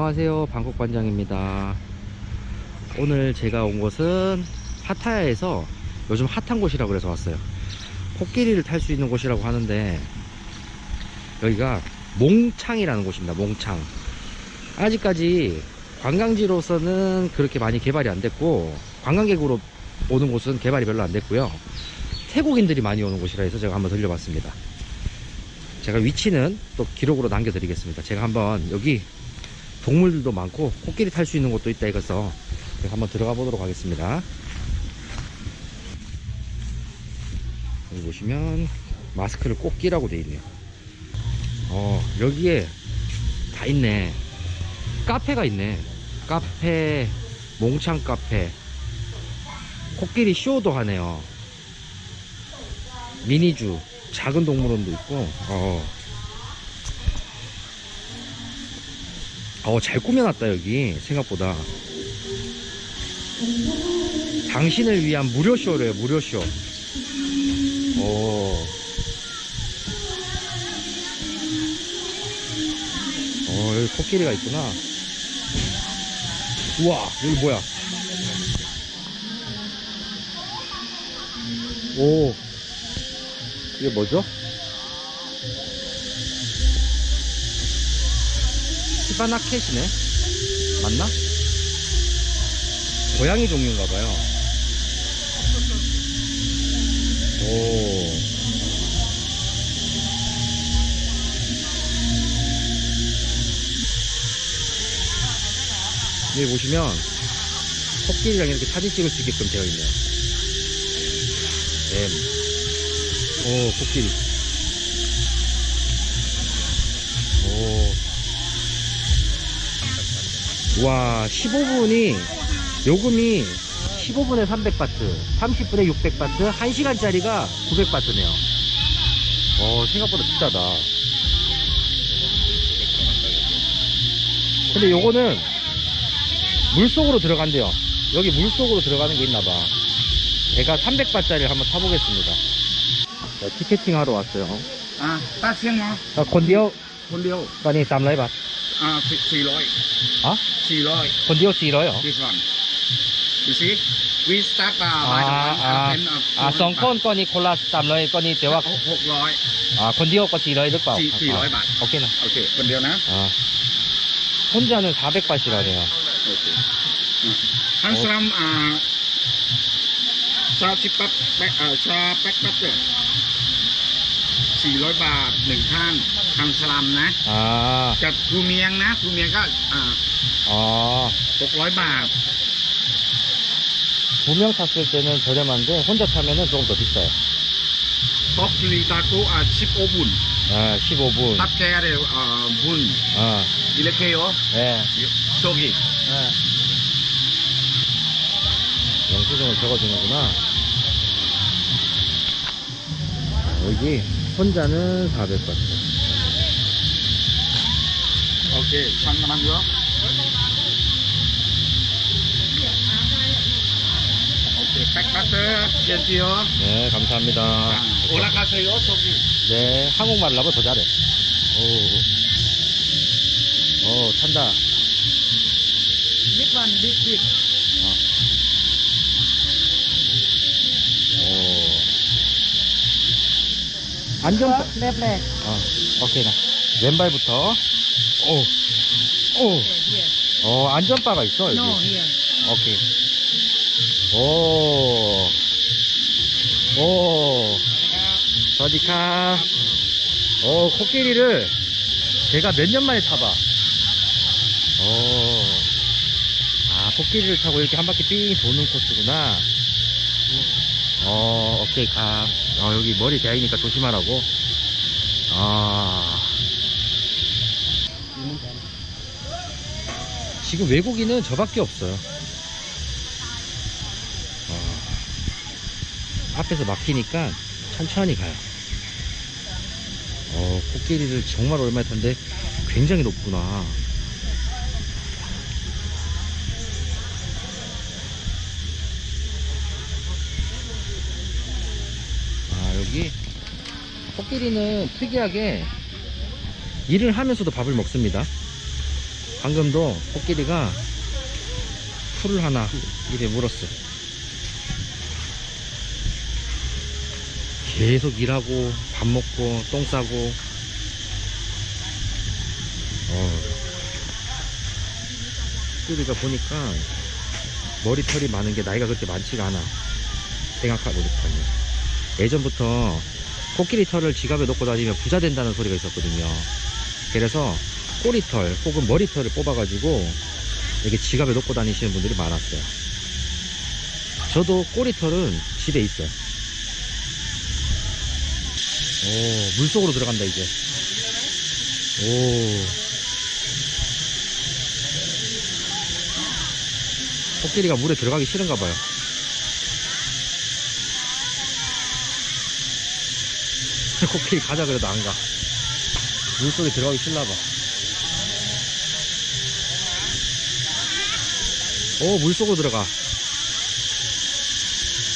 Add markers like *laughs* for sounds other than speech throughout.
안녕하세요. 방콕관장입니다. 오늘 제가 온 곳은 파타야에서 요즘 핫한 곳이라고 그래서 왔어요. 코끼리를 탈 수 있는 곳이라고 하는데 여기가 몽창이라는 곳입니다. 몽창. 아직까지 관광지로서는 그렇게 많이 개발이 안 됐고 관광객으로 오는 곳은 개발이 별로 안 됐고요. 태국인들이 많이 오는 곳이라 해서 제가 한번 들려봤습니다. 제가 위치는 또 기록으로 남겨드리겠습니다. 제가 한번 여기 동물들도 많고 코끼리 탈 수 있는 곳도 있다 해서 제가 한번 들어가 보도록 하겠습니다. 여기 보시면 마스크를 꼭 끼라고 돼 있네요. 어 여기에 다 있네. 카페가 있네. 카페 몽창 카페. 코끼리 쇼도 하네요. 미니주 작은 동물원도 있고 어. 어, 잘 꾸며놨다 여기. 생각보다. 당신을 위한 무료 쇼래요 무료 쇼. 오. 어 여기 코끼리가 있구나. 우와 여기 뭐야? 오. 이게 뭐죠? 시바나켓이네? 맞나? 고양이 종류인가봐요. 오. 여기 보시면 코끼리랑 이렇게 사진 찍을 수 있게끔 되어 있네요. M. 오 코끼리 와 15분이 요금이 15분에 300바트 30분에 600바트 1시간짜리가 900바트네요. 어 생각보다 비싸다. 근데 요거는 물속으로 들어간대요. 여기 물속으로 들어가는 게 있나봐. 제가 300바짜리를 한번 타보겠습니다. 티켓팅 하러 왔어요. 아, 아, 콘디오. 콘디오. 빠니 쌈라이바 งเหรอ 아, 콘디오 คนเดียว 까니 300바트 อ่าสี่ร้อย 아? สี่ร้อย 콘디오 400요? this one you see we start uh, by the one 아, and then uh, 아, 썬건 거니 콜라 300 거니 대화 หกร้อย 아, 콘디오 거 400 หรือเปล่า สี่สี่ร้อยบาท 아, 오케이나 โอเคคนเดียวนะ 아, 혼자는 400바트라네요 โอเคฮันสลัมอ่าชาชิปปับแปะอ่าชาแป๊กปับเนี่ยสี่ร้อยบาทหนึ่งท่าน ฮันสลัมนะ 아, กับครูเมียงนะครูเมียงก็อ่า 아, หกร้อยบาท 두 명 탔을 때는 저렴한데 혼자 타면은 조금 더 비싸요 ท็อปทรีตาโกอ่าชิปโอบุน 아, 15분 ทับแกเดียวอ่าบุญ 아, อิเล็กเคโอ 예, โชกิ 예. 영수증을 적어주는구나 여기 혼자는 400바트 오케이. 상남한거 오케이. 백박스 젠티요 네, 감사합니다. 올라가세요 저기. 네, 한국말 나보다 더 잘해. 오, 오 탄다. 밑만 밑빛 안정 랩랩 어, 오케이. 나. 왼발부터. 오, 오, 어 안전바가 있어 여기? 오케이. 오, 오, 어디카. 오 코끼리를 제가 몇 년 만에 타봐. 오, 아 코끼리를 타고 이렇게 한 바퀴 삥 도는 코스구나. 어 오케이 가. 어, 여기 머리 대이니까 조심하라고. 아 지금 외국인은 저밖에 없어요. 어, 앞에서 막히니까 천천히 가요. 어 코끼리를 정말 오랜만에 탔는데 굉장히 높구나. 아 여기 코끼리는 특이하게 일을 하면서도 밥을 먹습니다 방금도 코끼리가 풀을 하나 입에 물었어. 계속 일하고 밥 먹고 똥 싸고. 어. 코끼리가 보니까 머리털이 많은 게 나이가 그렇게 많지가 않아. 생각해보니까요. 예전부터 코끼리 털을 지갑에 넣고 다니면 부자 된다는 소리가 있었거든요. 그래서 꼬리털 혹은 머리털을 뽑아가지고 이렇게 지갑에 넣고 다니시는 분들이 많았어요. 저도 꼬리털은 집에 있어요. 오, 물속으로 들어간다, 이제. 오. 코끼리가 물에 들어가기 싫은가 봐요. *laughs* 코끼리 가자 그래도 안 가. 물속에 들어가기 싫나 봐. 오, 물속으로 들어가.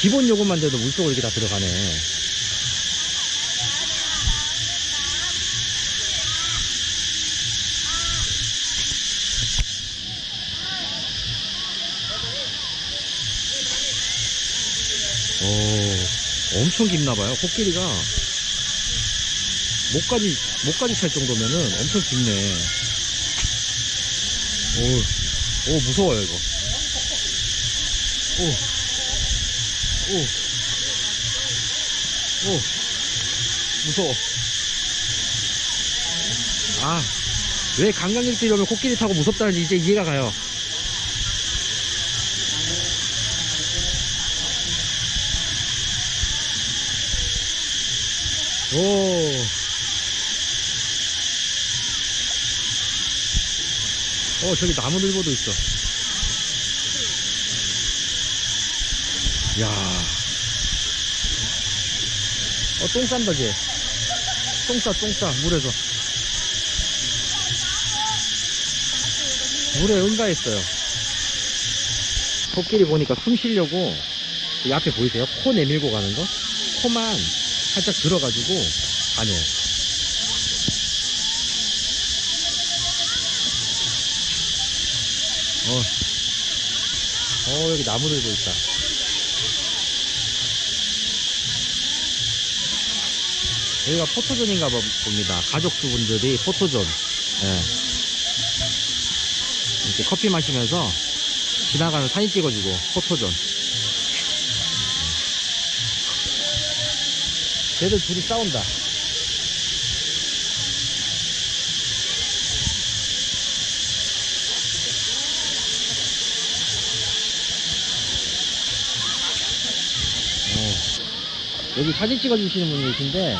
기본 요금만 돼도 물속으로 이렇게 다 들어가네. 오, 엄청 깊나봐요. 코끼리가 목까지, 목까지 찰 정도면은 엄청 깊네. 오, 오, 무서워요, 이거. 오, 오, 오, 무서워. 아, 왜 관광객들이 오면 코끼리 타고 무섭다는지 이제 이해가 가요. 오. 어, 저기 나무늘보도 있어. 야. 어, 똥 싼다, 쟤. 똥 싸, 똥 싸, 물에서. 물에 응가했어요. 코끼리 보니까 숨 쉬려고, 이 앞에 보이세요? 코 내밀고 가는 거? 코만 살짝 들어가지고 가네요. 어, 어 여기 나무들도 있다. 여기가 포토존인가 보- 봅니다. 가족분들이 포토존. 예. 이렇게 커피 마시면서 지나가는 사진 찍어주고 포토존. 쟤들 둘이 싸운다. 어. 여기 사진 찍어주시는 분이 계신데,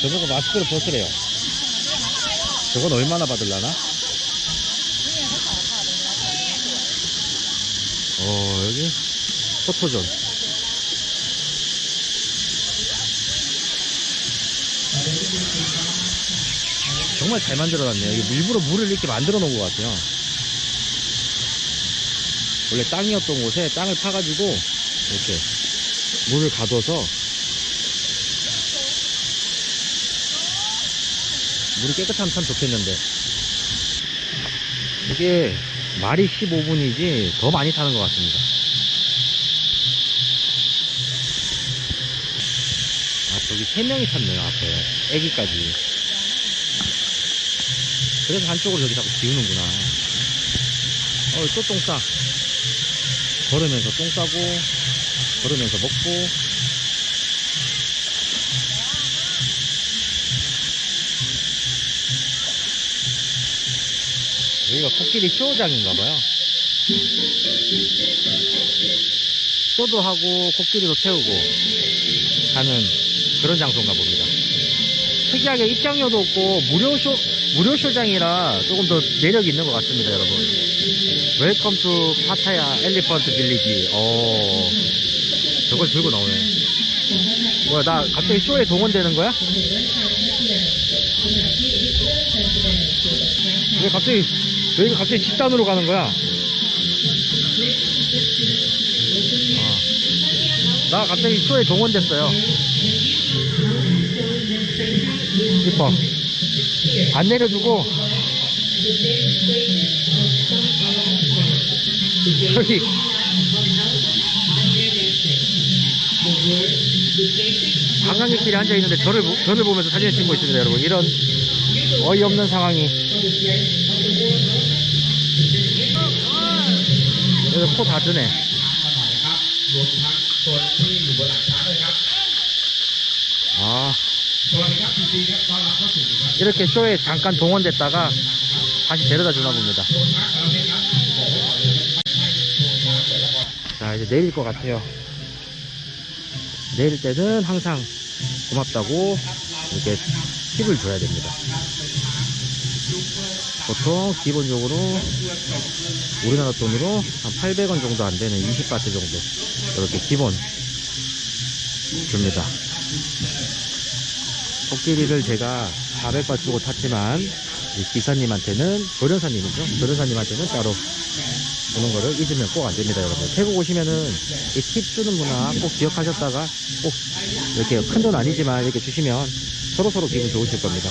저보고 마스크를 벗으래요. 저건 얼마나 받을라나? 어, 여기 포토존. 정말 잘 만들어놨네요. 이게 일부러 물을 이렇게 만들어 놓은 것 같아요. 원래 땅이었던 곳에 땅을 파가지고 이렇게 물을 가둬서 물이 깨끗하면 참 좋겠는데 이게 말이 15분이지 더 많이 타는 것 같습니다. 아 저기 세 명이 탔네요 앞에 애기까지. 그래서 한쪽으로 저기 자꾸 기우는구나. 어, 또 똥 싸. 걸으면서 똥 싸고, 걸으면서 먹고. 여기가 코끼리 쇼장인가봐요. 쇼도 하고, 코끼리도 태우고 하는 그런 장소인가 봅니다. 특이하게 입장료도 없고 무료 쇼 무료 쇼장이라 조금 더 매력이 있는 것 같습니다, 여러분. 웰컴 투 파타야 엘리펀트 빌리지. 어 저걸 들고 나오네. 뭐야, 나 갑자기 쇼에 동원되는 거야? 왜 갑자기 왜 이거 갑자기 집단으로 가는 거야? 아, 나 갑자기 쇼에 동원됐어요. 이뻐. 안 내려주고 여기 관광객들이 앉아 있는데 저를 보- 저를 보면서 사진을 찍고 있습니다, 여러분. 이런 어이없는 상황이. 여기 코다 드네. 아. 이렇게 쇼에 잠깐 동원됐다가 다시 데려다 주나 봅니다. 자, 이제 내릴 것 같아요. 내릴 때는 항상 고맙다고 이렇게 팁을 줘야 됩니다. 보통 기본적으로 우리나라 돈으로 한 800원 정도 안 되는 20바트 정도 이렇게 기본 줍니다. 코끼리를 제가 400바 주고 탔지만 이 기사님한테는 조련사님이죠. 조련사님한테는 따로 주는 거를 잊으면 꼭 안 됩니다, 여러분. 태국 오시면은 이 팁 주는 문화 꼭 기억하셨다가 꼭 이렇게 큰 돈 아니지만 이렇게 주시면 서로 서로 기분 좋으실 겁니다.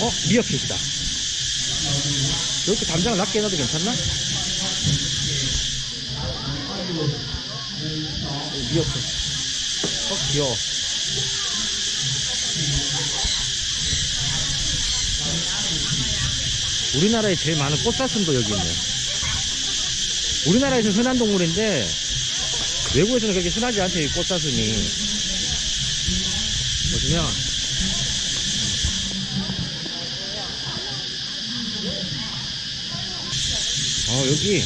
어, 미역캣이다. 이렇게 담장을 낮게 해놔도 괜찮나? 미역캣. 어, 귀여워. 우리나라에 제일 많은 꽃사슴도 여기 있네. 우리나라에서 흔한 동물인데 외국에서는 그렇게 흔하지 않대요, 이 꽃사슴이. 보시면 어 여기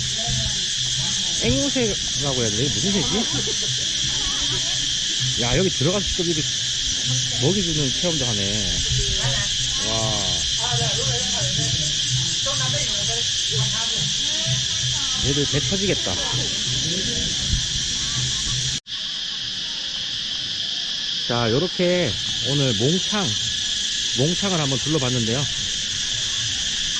앵무새라고 해야 되나? 무슨 새지? 야 여기 들어가서 직접 이렇게 먹이 주는 체험도 하네. 와. 얘들 배 터지겠다. 자, 요렇게 오늘 몽창, 몽창을 한번 둘러봤는데요.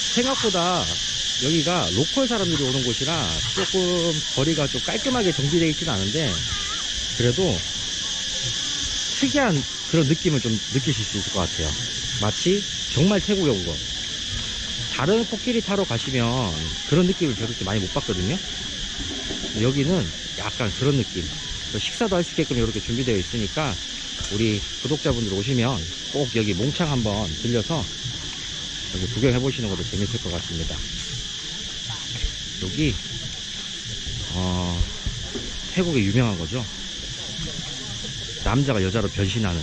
생각보다 여기가 로컬 사람들이 오는 곳이라 조금 거리가 좀 깔끔하게 정비되어 있지는 않은데, 그래도 특이한 그런 느낌을 좀 느끼실 수 있을 것 같아요. 마치 정말 태국에 온 것. 다른 코끼리 타러 가시면 그런 느낌을 그렇게 많이 못 받거든요. 근데 여기는 약간 그런 느낌. 또 식사도 할 수 있게끔 이렇게 준비되어 있으니까 우리 구독자분들 오시면 꼭 여기 몽창 한번 들려서 여기 구경해 보시는 것도 재밌을 것 같습니다. 여기 어, 태국에 유명한 거죠. 남자가 여자로 변신하는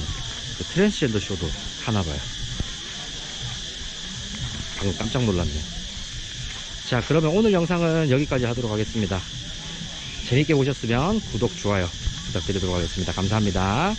그 트랜스젠더 쇼도 하나 봐요. 방금 깜짝 놀랐네. 자, 그러면 오늘 영상은 여기까지 하도록 하겠습니다. 재밌게 보셨으면 구독, 좋아요 부탁드리도록 하겠습니다. 감사합니다.